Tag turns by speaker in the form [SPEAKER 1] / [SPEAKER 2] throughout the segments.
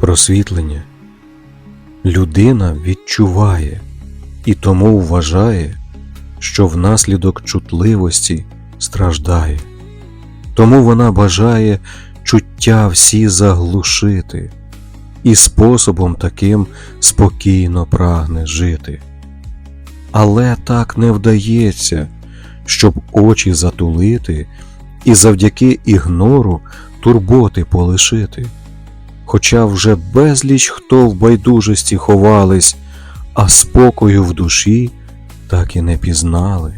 [SPEAKER 1] Просвітлення. Людина відчуває і тому вважає, що внаслідок чутливості страждає. Тому вона бажає чуття всі заглушити і способом таким спокійно прагне жити. Але так не вдається, щоб очі затулити і завдяки ігнору турботи полишити. Хоча вже безліч хто в байдужості ховались, а спокою в душі так і не пізнали.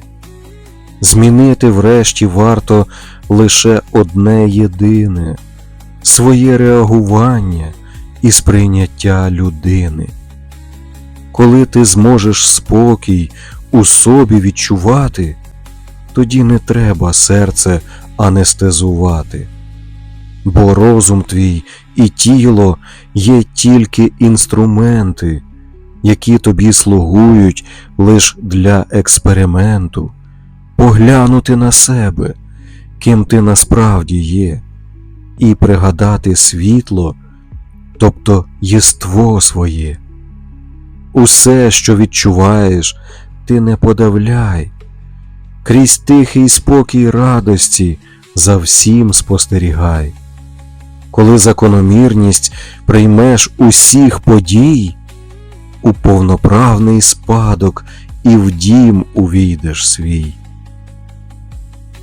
[SPEAKER 1] Змінити врешті варто лише одне єдине своє реагування і сприйняття людини. Коли ти зможеш спокій у собі відчувати, тоді не треба серце анестезувати, бо розум твій і тіло є тільки інструменти, які тобі слугують лиш для експерименту, поглянути на себе, ким ти насправді є, і пригадати світло, тобто єство своє. Усе, що відчуваєш, ти не подавляй, крізь тихий спокій радості за всім спостерігай. Коли закономірність приймеш усіх подій, у повноправний спадок і в дім увійдеш свій.